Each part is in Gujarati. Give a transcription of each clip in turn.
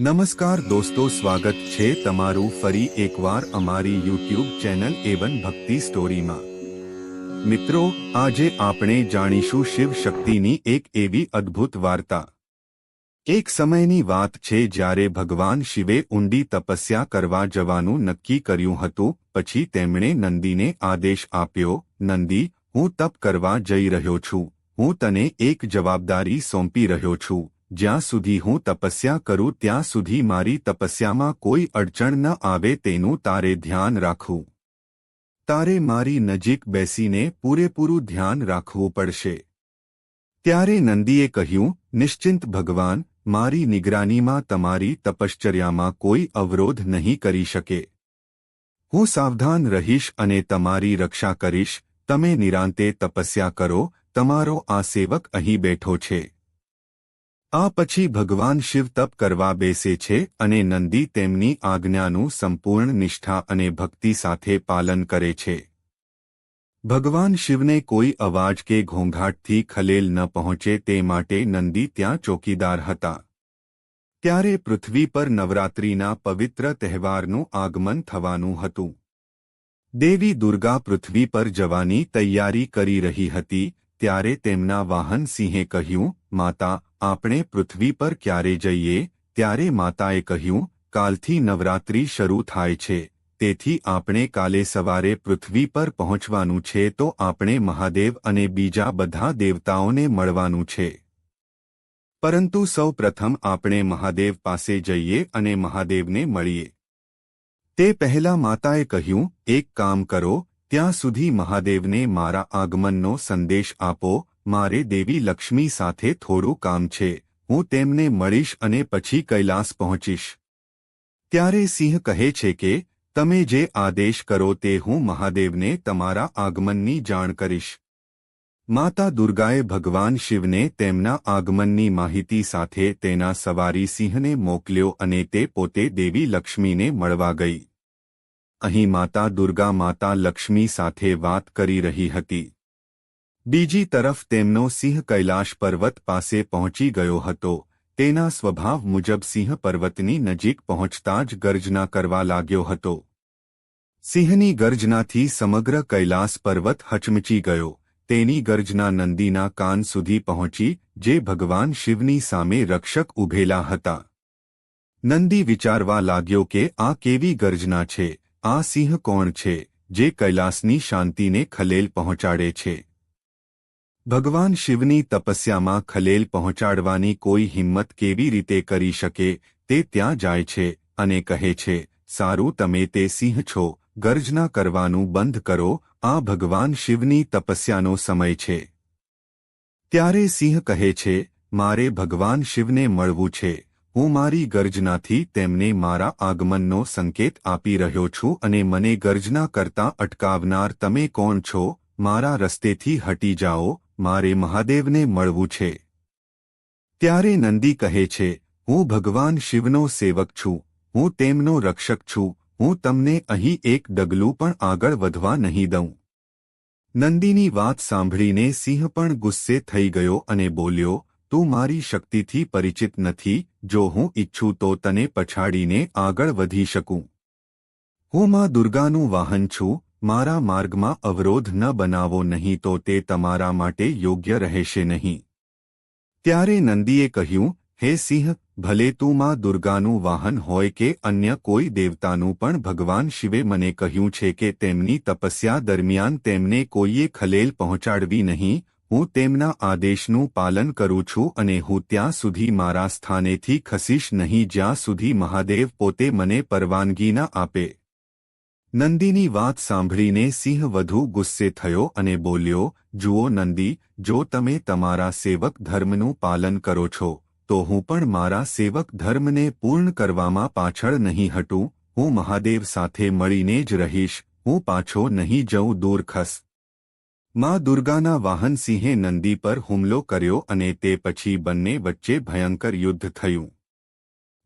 નમસ્કાર દોસ્તો, સ્વાગત છે તમારું ફરી એકવાર અમારી યુટ્યુબ ચેનલ એવન ભક્તિ સ્ટોરીમાં. મિત્રો, આજે આપણે જાણીશું શિવ શક્તિની એક એવી અદ્ભુત વાર્તા. એક સમયની વાત છે જ્યારે ભગવાન શિવે ઊંડી તપસ્યા કરવા જવાનું નક્કી કર્યું હતું, પછી તેમણે નંદીને આદેશ આપ્યો, નંદી, હું તપ કરવા જઈ રહ્યો છું. હું તને એક જવાબદારી સોંપી રહ્યો છું. જ્યાં સુધી હું તપસ્યા કરું ત્યાં સુધી મારી તપસ્યામાં કોઈ અડચણ ન આવે તેનું તારે ધ્યાન રાખવું. તારે મારી નજીક બેસીને પૂરેપૂરું ધ્યાન રાખવું પડશે. ત્યારે નંદીએ કહ્યું, નિશ્ચિંત ભગવાન, મારી નિગરાનીમાં તમારી તપશ્ચર્યામાં કોઈ અવરોધ નહીં કરી શકે. હું સાવધાન રહીશ અને તમારી રક્ષા કરીશ. તમે નિરાંતે તપસ્યા કરો. તમારો આ સેવક અહીં બેઠો છે. આ પછી ભગવાન શિવ તપ કરવા બેસે છે અને નંદી તેમની આજ્ઞાનું સંપૂર્ણ નિષ્ઠા અને ભક્તિ સાથે પાલન કરે છે. ભગવાન શિવને કોઈ અવાજ કે ઘોંઘાટથી ખલેલ ન પહોંચે તે માટે નંદી ત્યાં ચોકીદાર હતા. ત્યારે પૃથ્વી પર નવરાત્રિના પવિત્ર તહેવારનું આગમન થવાનું હતું. દેવી દુર્ગા પૃથ્વી પર જવાની તૈયારી કરી રહી હતી, ત્યારે તેમના વાહન સિંહે કહ્યું, માતા આપણે પૃથ્વી પર ક્યારે જઈએ? ત્યારે માતાએ કહ્યું, કાલથી નવરાત્રિ શરૂ થાય છે. તેથી આપણે કાલે સવારે પૃથ્વી પર પહોંચવાનું છે તો આપણે મહાદેવ અને બીજા બધા દેવતાઓને મળવાનું છે. પરંતુ સૌ પ્રથમ આપણે મહાદેવ પાસે જઈએ અને મહાદેવને મળીએ. તે પહેલા માતાએ કહ્યું, એક કામ કરો, ત્યાં સુધી મહાદેવને મારા આગમનનો સંદેશ આપો મારે દેવી લક્ષ્મી સાથે થોડું કામ છે, હું તેમને મળીશ અને પછી કૈલાસ પહોંચીશ. ત્યારે સિંહ કહે છે કે, તમે જે આદેશ કરો તે હું મહાદેવને તમારા આગમનની જાણ કરીશ. માતા દુર્ગાએ ભગવાન શિવને તેમના આગમનની માહિતી સાથે તેના સવારી સિંહને મોકલ્યો અને તે પોતે દેવી લક્ષ્મીને મળવા ગઈ. અહીં માતા દુર્ગા માતા લક્ષ્મી સાથે વાત કરી રહી હતી. બીજી તરફ તેમનો સિંહ કૈલાશ પર્વત પાસે પહોંચી ગયો હતો. તેના સ્વભાવ મુજબ સિંહ પર્વતની નજીક પહોંચતા જ ગર્જના કરવા લાગ્યો હતો. સિંહની ગર્જનાથી સમગ્ર કૈલાસ પર્વત હચમચી ગયો. તેની ગર્જના નંદીના કાન સુધી પહોંચી, જે ભગવાન શિવની સામે રક્ષક ઉભેલા હતા. નંદી વિચારવા લાગ્યો કે આ કેવી ગર્જના છે? આ સિંહ કોણ છે, જે કૈલાસની શાંતિને ખલેલ પહોંચાડે છે? ભગવાન શિવની તપસ્યામાં ખલેલ પહોંચાડવાની કોઈ હિંમત કેવી રીતે કરી શકે, તે ત્યાં જાય છે અને કહે છે, સારું તમે તે સિંહ છો, ગર્જના કરવાનું બંધ કરો, આ ભગવાન શિવની તપસ્યાનો સમય છે. ત્યારે સિંહ કહે છે, મારે ભગવાન શિવને મળવું છે, હું મારી ગર્જનાથી તેમને મારા આગમનનો સંકેત આપી રહ્યો છું અને મને ગર્જના કરતા અટકાવનાર તમે કોણ છો, મારા રસ્તેથી હટી જાઓ મારે મહાદેવને મળવું છે. ત્યારે નંદી કહે છે, હું ભગવાન શિવનો સેવક છું, હું તેમનો રક્ષક છું, હું તમને અહીં એક ડગલું પણ આગળ વધવા નહીં દઉં. નંદીની વાત સાંભળીને સિંહ પણ ગુસ્સે થઈ ગયો અને બોલ્યો, તું મારી શક્તિથી પરિચિત નથી, જો હું ઈચ્છું તો તને પછાડીને આગળ વધી શકું. હું માં દુર્ગાનું વાહન છું મારા માર્ગમાં અવરોધ ન બનાવો નહીં તો તે તમારા માટે યોગ્ય રહેશે નહીં. ત્યારે નંદીએ કહ્યું, હે સિંહ, ભલે તું માં દુર્ગાનું વાહન હોય કે અન્ય કોઈ દેવતાનું પણ ભગવાન શિવે મને કહ્યું છે કે તેમની તપસ્યા દરમિયાન તેમને કોઈએ ખલેલ પહોંચાડવી નહીં, હું તેમના આદેશનું પાલન કરું છું અને હું ત્યાં સુધી મારા સ્થાનેથી ખસીશ નહીં જ્યાં સુધી મહાદેવ પોતે મને પરવાનગી ન આપે. નંદીની વાત સાંભળીને સિંહ વધુ ગુસ્સે થયો અને બોલ્યો, જુઓ નંદી, જો તમે તમારા સેવક ધર્મનું પાલન કરો છો, તો હું પણ મારા સેવક ધર્મને પૂર્ણ કરવામાં પાછળ નહીં હટું, હું મહાદેવ સાથે મળીને જ રહીશ, હું પાછો નહીં જઉં દૂર ખસમાં દુર્ગાના વાહન સિંહે નંદી પર હુમલો કર્યો અને તે પછી બંને વચ્ચે ભયંકર યુદ્ધ થયું.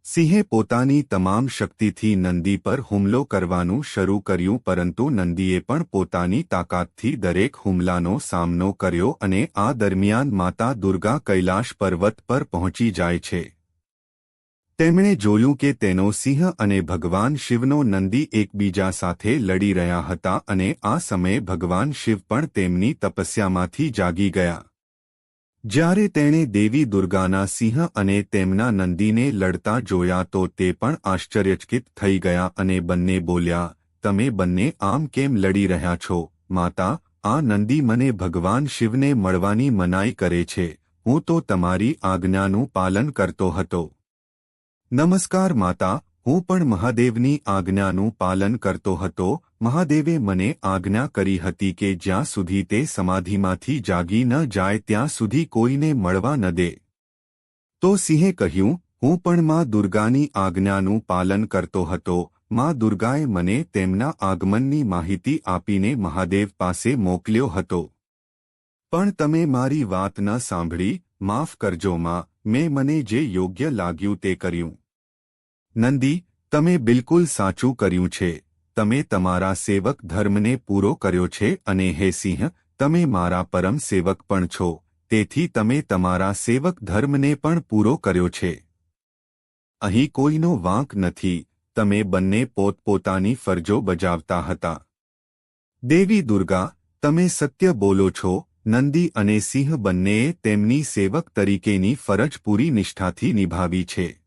સિંહે પોતાની તમામ શક્તિથી નંદી પર હુમલો કરવાનું શરૂ કર્યું, પરંતુ નંદીએ પણ પોતાની તાકાતથી દરેક હુમલાનો સામનો કર્યો અને આ દરમિયાન માતા દુર્ગા કૈલાશ પર્વત પર પહોંચી જાય છે. તેમણે જોયું કે તેનો સિંહ અને ભગવાન શિવનો નંદી એકબીજા સાથે લડી રહ્યા હતા અને આ સમયે ભગવાન શિવ પણ તેમની તપસ્યામાંથી જાગી ગયા. જ્યારે તેણે દેવી દુર્ગાના સિંહ અને તેમના નંદીને લડતા જોયા તો તે પણ આશ્ચર્યચકિત થઈ ગયા અને બંને બોલ્યા, તમે બંને આમ કેમ લડી રહ્યા છો? માતા, આ નંદી મને ભગવાન શિવને મળવાની મનાઈ કરે છે. હું તો તમારી આજ્ઞાનું પાલન કરતો હતો. નમસ્કાર માતા, હું પણ મહાદેવની આજ્ઞાનું પાલન કરતો હતો. મહાદેવે મને આજ્ઞા કરી હતી કે જ્યાં સુધી તે સમાધિમાંથી જાગી ન જાય ત્યાં સુધી કોઈને મળવા ન દે. તો સિંહે કહ્યું, હું પણ માં દુર્ગાની આજ્ઞાનું પાલન કરતો હતો. માં દુર્ગાએ મને તેમના આગમનની માહિતી આપીને મહાદેવ પાસે મોકલ્યો હતો. પણ તમે મારી વાત ન સાંભળી, માફ કરજો માં, મેં મને જે યોગ્ય લાગ્યું તે કર્યું. નંદી, તમે બિલકુલ સાચું કર્યું છે. તમે તમારા સેવક ધર્મને પૂરો કર્યો છે અને હે સિંહ, તમે મારા પરમ સેવક પણ છો. તેથી તમે તમારા સેવક ધર્મને પણ પૂરો કર્યો છે. અહીં કોઈનો વાંક નથી. તમે બંને પોતપોતાની ફરજો બજાવતા હતા. દેવી દુર્ગા, તમે સત્ય બોલો છો. નંદી અને સિંહ બંનેએ તેમની સેવક તરીકેની ફરજ પૂરી નિષ્ઠાથી નિભાવી છે.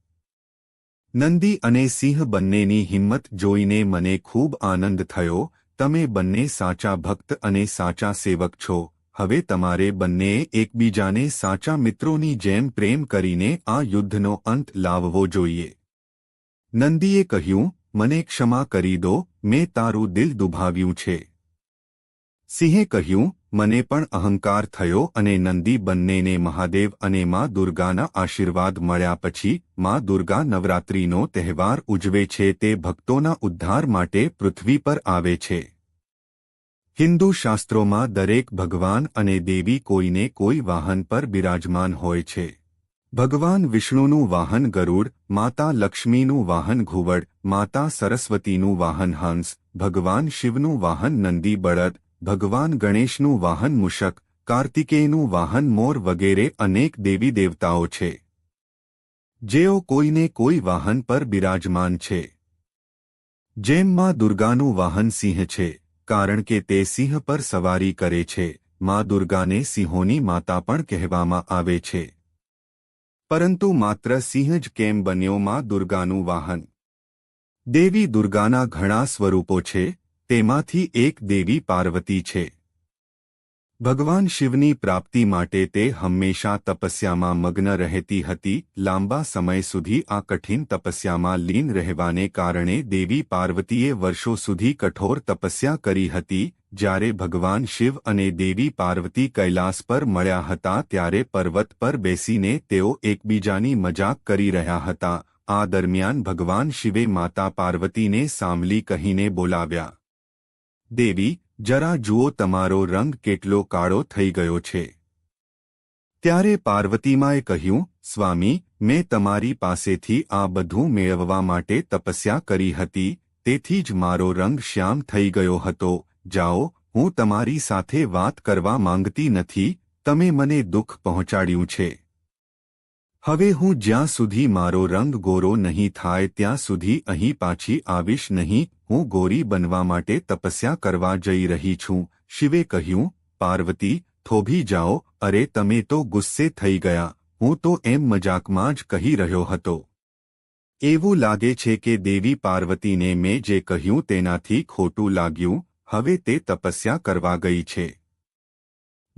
નંદી અને સિંહ બંનેની હિંમત જોઈને મને ખૂબ આનંદ થયો, તમે બંને સાચા ભક્ત અને સાચા સેવક છો. હવે તમારે બંનેએ એકબીજાને સાચા મિત્રોની જેમ પ્રેમ કરીને આ યુદ્ધનો અંત લાવવો જોઈએ. નંદીએ કહ્યું, મને ક્ષમા કરી દો, મેં તારું દિલ દુભાવ્યું છે. સિંહે કહ્યું મને પણ અહંકાર થયો અને નંદી બંનેને મહાદેવ અને માં દુર્ગાના આશીર્વાદ મળ્યા પછી, માં દુર્ગા નવરાત્રિનો તહેવાર ઉજવે છે તે ભક્તોના ઉદ્ધાર માટે પૃથ્વી પર આવે છે. હિન્દુ શાસ્ત્રોમાં દરેક ભગવાન અને દેવી કોઈને કોઈ વાહન પર બિરાજમાન હોય છે. ભગવાન વિષ્ણુનું વાહન ગરુડ, માતા લક્ષ્મીનું વાહન ઘુવડ, માતા સરસ્વતીનું વાહન હંસ, ભગવાન શિવનું વાહન નંદી બળદ ભગવાન ગણેશનું વાહન મુશક, કાર્તિકેયનું વાહન મોર વગેરે અનેક દેવી દેવતાઓ છે. જેઓ કોઈને કોઈ વાહન પર બિરાજમાન છે. જેમ માં દુર્ગાનું વાહન સિંહ છે, કારણ કે તે સિંહ પર સવારી કરે છે, માં દુર્ગાને સિંહોની માતા પણ કહેવામાં આવે છે. પરંતુ માત્ર સિંહ જ કેમ બન્યો માં દુર્ગાનું વાહન? દેવી દુર્ગાના ઘણા સ્વરૂપો છે તેમાંથી એક દેવી પાર્વતી છે. ભગવાન શિવની પ્રાપ્તિ માટે તે હંમેશા તપસ્યામાં મગ્ન રહેતી હતી. લાંબા સમય સુધી આ કઠિન તપસ્યામાં લીન રહેવાને કારણે દેવી પાર્વતીએ વર્ષો સુધી કઠોર તપસ્યા કરી હતી. જ્યારે ભગવાન શિવ અને દેવી પાર્વતી કૈલાસ પર મળ્યા હતા ત્યારે પર્વત પર બેસીને તેઓ એકબીજાની મજાક કરી રહ્યા હતા. આ દરમિયાન ભગવાન શિવે માતા પાર્વતીને સામલી કહીને બોલાવ્યા. દેવી, જરા જુઓ તમારો રંગ કેટલો કાળો થઈ ગયો છે. ત્યારે પાર્વતીમાએ કહ્યું, સ્વામી, મેં તમારી પાસેથી આ બધું મેળવવા માટે તપસ્યા કરી હતી, તેથી જ મારો રંગ શ્યામ થઈ ગયો હતો. જાઓ, હું તમારી સાથે વાત કરવા માંગતી નથી, તમે મને દુઃખ પહોંચાડ્યું છે. હવે હું જ્યાં સુધી મારો રંગ ગોરો નહીં થાય ત્યાં સુધી અહીં પાછી આવીશ નહીં, હું ગોરી બનવા માટે તપસ્યા કરવા જઈ રહી છું. શિવે કહ્યું, પાર્વતી, થોભી જાઓ, અરે તમે તો ગુસ્સે થઈ ગયા, હું તો એમ મજાકમાં જ કહી રહ્યો હતો. એવું લાગે છે કે દેવી પાર્વતીને મેં જે કહ્યું તેનાથી ખોટું લાગ્યું, હવે તે તપસ્યા કરવા ગઈ છે.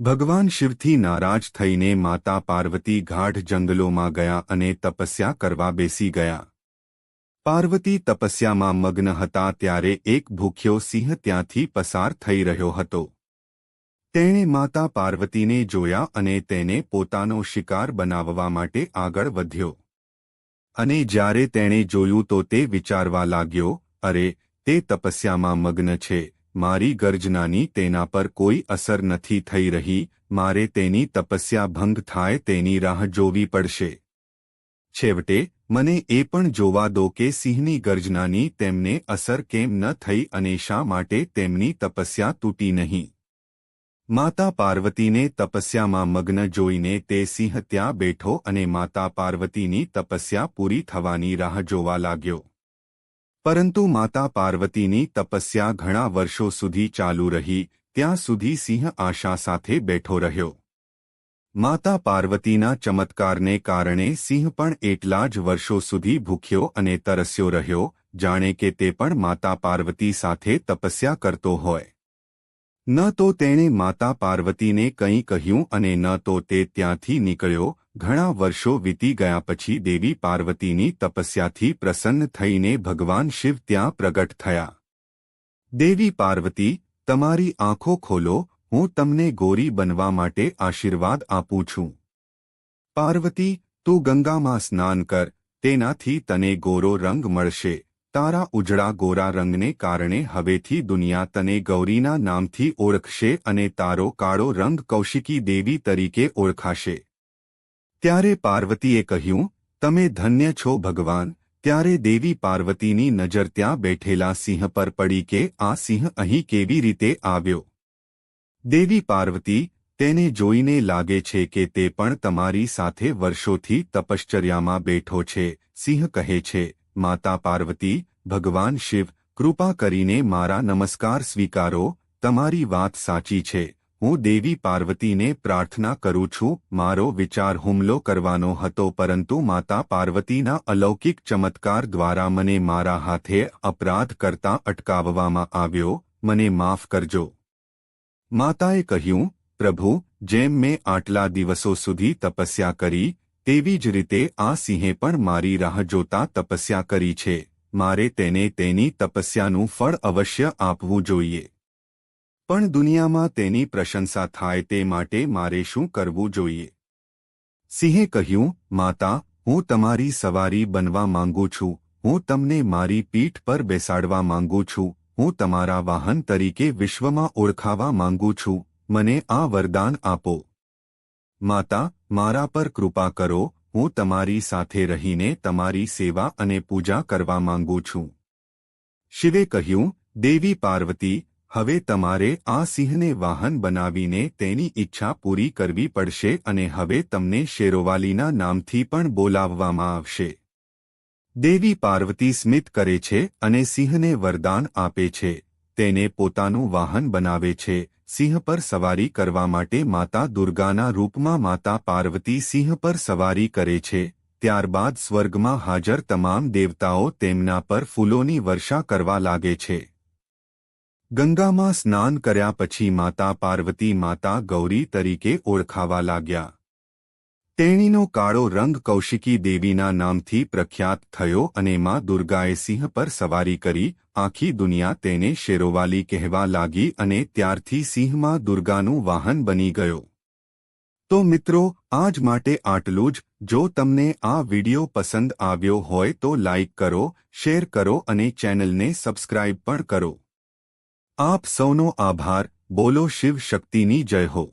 ભગવાન શિવથી નારાજ થઈને માતા પાર્વતી ગાઢ જંગલોમાં ગયા અને તપસ્યા કરવા બેસી ગયા. પાર્વતી તપસ્યામાં મગ્ન હતા ત્યારે એક ભૂખ્યો સિંહ ત્યાંથી પસાર થઈ રહ્યો હતો. તેણે માતા પાર્વતીને જોયા અને તેને પોતાનો શિકાર બનાવવા માટે આગળ વધ્યો. અને જ્યારે તેણે જોયું તો તે વિચારવા લાગ્યો, અરે, તે તપસ્યામાં મગ્ન છે મારી ગર્જનાની તેના પર કોઈ અસર નથી થઈ રહી, મારે તેની તપસ્યા ભંગ થાય તેની રાહ જોવી પડશે. છેવટે, મને એ પણ જોવા દો કે સિંહની ગર્જનાની તેમને અસર કેમ ન થઈ અને શા માટે તેમની તપસ્યા તૂટી નહીં. માતા પાર્વતીને તપસ્યામાં મગ્ન જોઈને તે સિંહ ત્યાં બેઠો અને માતા પાર્વતીની તપસ્યા પૂરી થવાની રાહ જોવા લાગ્યો. પરંતુ માતા પાર્વતીની તપસ્યા ઘણા વર્ષો સુધી ચાલુ રહી, ત્યાં સુધી સિંહ આશા સાથે બેઠો રહ્યો. માતા પાર્વતીના ચમત્કારને કારણે સિંહ પણ એટલા જ વર્ષો સુધી ભૂખ્યો અને તરસ્યો રહ્યો, જાણે કે તે પણ માતા પાર્વતી સાથે તપસ્યા કરતો હોય. ન તો તેણે માતા પાર્વતીને કંઈ કહ્યું અને ન તો તે ત્યાંથી નીકળ્યો ઘણા વર્ષો વીતી ગયા પછી દેવી પાર્વતીની તપસ્યાથી પ્રસન્ન થઈને ભગવાન શિવ ત્યાં પ્રગટ થયા. દેવી પાર્વતી, તમારી આંખો ખોલો, હું તમને ગોરી બનવા માટે આશીર્વાદ આપું છું. પાર્વતી, તું ગંગામાં સ્નાન કર, તેનાથી તને ગોરો રંગ મળશે. તારા ઉજળા ગોરા રંગને કારણે હવેથી દુનિયા તને ગૌરીના નામથી ઓળખશે અને તારો કાળો રંગ કૌશિકી દેવી તરીકે ઓળખાશે. ત્યારે પાર્વતીએ કહ્યું, તમે ધન્ય છો ભગવાન. ત્યારે દેવી પાર્વતીની નજર ત્યાં બેઠેલા સિંહ પર પડી કે આ સિંહ અહીં કેવી રીતે આવ્યો. દેવી પાર્વતી તેને જોઈને લાગે છે કે તે પણ તમારી સાથે વર્ષોથી તપશ્ચર્યામાં બેઠો છે. સિંહ કહે છે, માતા પાર્વતી, ભગવાન શિવ, કૃપા કરીને મારા નમસ્કાર સ્વીકારો. તમારી વાત સાચી છે. હું દેવી પાર્વતીને પ્રાર્થના કરું છું, મારો વિચાર હુમલો કરવાનો હતો પરંતુ માતા પાર્વતીના અલૌકિક ચમત્કાર દ્વારા મને મારા હાથે અપરાધ કરતા અટકાવવામાં આવ્યો, મને માફ કરજો. માતાએ કહ્યું, પ્રભુ, જેમ મેં આટલા દિવસો સુધી તપસ્યા કરી, તેવી જ રીતે આ સિંહે પણ મારી રાહ જોતા તપસ્યા કરી છે, મારે તેને તેની તપસ્યાનું ફળ અવશ્ય આપવું જોઈએ. પણ દુનિયામાં તેની પ્રશંસા થાય તે માટે મારે શું કરવું જોઈએ? સિંહે કહ્યું, માતા, હું તમારી સવારી બનવા માંગુ છું. હું તમને મારી પીઠ પર બેસાડવા માંગુ છું. હું તમારા વાહન તરીકે વિશ્વમાં ઓળખાવા માંગુ છું. મને આ વરદાન આપો. માતા, મારા પર કૃપા કરો. હું તમારી સાથે રહીને તમારી સેવા અને પૂજા કરવા માંગુ છું. શિવે કહ્યું, દેવી પાર્વતી હવે તમારે આ સિંહને વાહન બનાવીને તેની ઈચ્છા પૂરી કરવી પડશે અને હવે તમને શેરોવાલીના નામથી પણ બોલાવવામાં આવશે. દેવી પાર્વતી સ્મિત કરે છે અને સિંહને વરદાન આપે છે. તેને પોતાનું વાહન બનાવે છે. સિંહ પર સવારી કરવા માટે માતા દુર્ગાના રૂપમાં માતા પાર્વતી સિંહ પર સવારી કરે છે. ત્યારબાદ સ્વર્ગમાં હાજર તમામ દેવતાઓ તેમના પર ફૂલોની વર્ષા કરવા લાગે છે. ગંગામાં સ્નાન કર્યા પછી માતા પાર્વતી માતા ગૌરી તરીકે ઓળખાવા લાગ્યા. તેણીનો કાળો રંગ કૌશિકી દેવીના નામથી પ્રખ્યાત થયો અને માં દુર્ગાએ સિંહ પર સવારી કરી આખી દુનિયા તેને શેરોવાલી કહેવા લાગી અને ત્યારથી સિંહમાં દુર્ગાનું વાહન બની ગયો. તો મિત્રો, આજ માટે આટલું જ. જો તમને આ વિડિયો પસંદ આવ્યો હોય તો લાઇક કરો, શેર કરો અને ચેનલને સબસ્ક્રાઇબ પણ કરો. આપ સૌનો આભાર. બોલો શિવ શક્તિની જય હો.